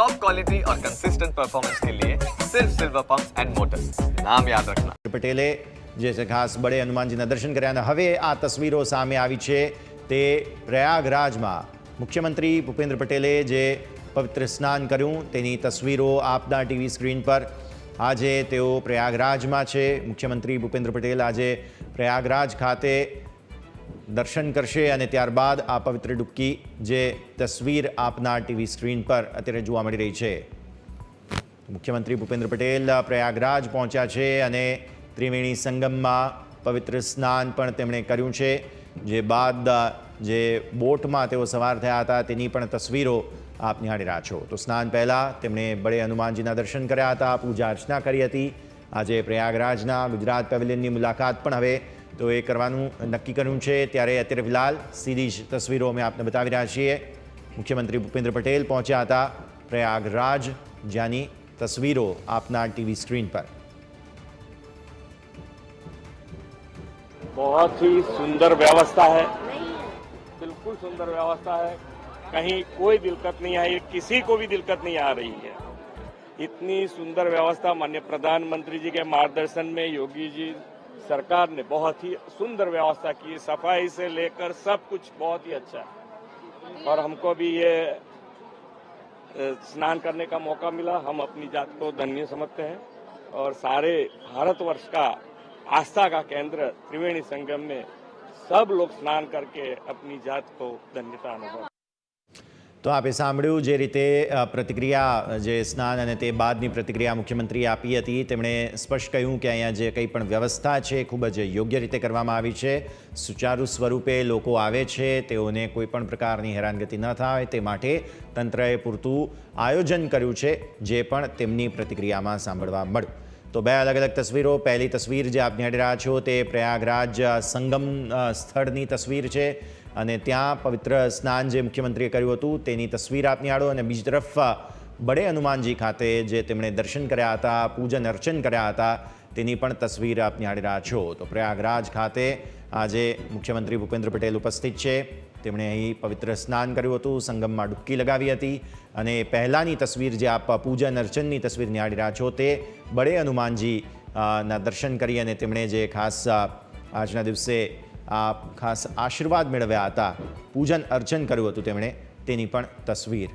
Top quality और consistent performance के लिए सिर्फ सिल्वर पंप एंड मोटर्स नाम याद रखना પટેલે જે છે ખાસ બડે હનુમાનજીના દર્શન કર્યા અને હવે આ તસવીરો સામે આવી છે તે પ્રયાગરાજમાં મુખ્યમંત્રી ભૂપેન્દ્ર પટેલે જે પવિત્ર સ્નાન કર્યું તેની તસવીરો આપના ટીવી સ્ક્રીન પર આજે તેઓ પ્રયાગરાજમાં છે મુખ્યમંત્રી ભૂપેન્દ્ર પટેલ આજે પ્રયાગરાજ ખાતે દર્શન કરશે અને ત્યારબાદ આ પવિત્ર ડૂબકી જે તસવીર આપના ટીવી સ્ક્રીન પર અત્યારે જોવા મળી રહી છે. મુખ્યમંત્રી ભૂપેન્દ્ર પટેલ પ્રયાગરાજ પહોંચ્યા છે અને ત્રિવેણી સંગમમાં પવિત્ર સ્નાન પણ તેમણે કર્યું છે. જે બાદ, જે બોટમાં તેઓ સવાર થયા હતા, તેની પણ તસવીરો આપ નિહાળી રહ્યા છો. તો સ્નાન પહેલાં તેમણે બળે હનુમાનજીના દર્શન કર્યા હતા, પૂજા અર્ચના કરી હતી. આજે પ્રયાગરાજના ગુજરાત પેવેલિયનની મુલાકાત પણ હવે તો એ કરવાનું નક્કી કર્યું છે ત્યારે અત્યારે ફિલહાલ સીધી જ તસવીરો અમે આપને બતાવી રહ્યા છીએ મુખ્યમંત્રી ભૂપેન્દ્ર પટેલ પહોંચ્યા હતા પ્રયાગરાજ જ્યાંની તસવીરો આપના ટીવી સ્ક્રીન પર बहुत ही सुंदर व्यवस्था है बिल्कुल सुंदर व्यवस्था है कहीं कोई दिक्कत नहीं आई किसी को भी दिक्कत नहीं आ रही है इतनी सुंदर व्यवस्था माननीय प्रधानमंत्री जी के मार्गदर्शन में योगी जी सरकार ने बहुत ही सुंदर व्यवस्था की सफ़ाई से लेकर सब कुछ बहुत ही अच्छा है। और हमको भी ये स्नान करने का मौका मिला। हम अपनी जात को धन्य समझते हैं। और सारे भारतवर्ष का आस्था का केंद्र त्रिवेणी संगम में सब लोग स्नान करके अपनी जात को धन्यता अनुभव તો આપે સાંભળ્યું જે રીતે પ્રતિક્રિયા જે સ્નાન અને તે બાદની પ્રતિક્રિયા મુખ્યમંત્રીએ આપી હતી, તેમણે સ્પષ્ટ કહ્યું કે અહીંયા જે કંઈ પણ વ્યવસ્થા છે, ખૂબ જ યોગ્ય રીતે કરવામાં આવી છે. સુચારુ સ્વરૂપે લોકો આવે છે, તેઓને કોઈ પણ પ્રકારની હેરાનગતિ ન થાય, તે માટે તંત્રએ પૂરતું આયોજન કર્યું છે, જે પણ તેમની પ્રતિક્રિયામાં સાંભળવા મળ્યું. તો બે અલગ અલગ તસવીરો. પહેલી તસવીર જે આપ નિહાળી રહ્યા છો, તે પ્રયાગરાજ સંગમ સ્થળની તસવીર છે. અને ત્યાં પવિત્ર સ્નાન જે મુખ્યમંત્રીએ કર્યું હતું, તેની તસવીર આપ નિહાળો અને બીજી તરફ બડે હનુમાનજી ખાતે જે તેમણે દર્શન કર્યા હતા, પૂજન અર્ચન કર્યા હતા, તેની પણ તસવીર આપ નિહાળી રહ્યા છો. તો પ્રયાગરાજ ખાતે આજે મુખ્યમંત્રી ભૂપેન્દ્ર પટેલ ઉપસ્થિત છે. તેમણે અહીં પવિત્ર સ્નાન કર્યું હતું, સંગમમાં ડૂબકી લગાવી હતી અને પહેલાંની તસવીર જે આપ, પૂજન અર્ચનની તસવીર નિહાળી રહ્યા છો, તે બડે હનુમાનજી ના દર્શન કરી અને તેમણે જે ખાસ આજના દિવસે આ ખાસ આશીર્વાદ મેળવ્યા હતા. પૂજન અર્ચન કર્યું હતું તેમણે. તેની પણ તસવીર.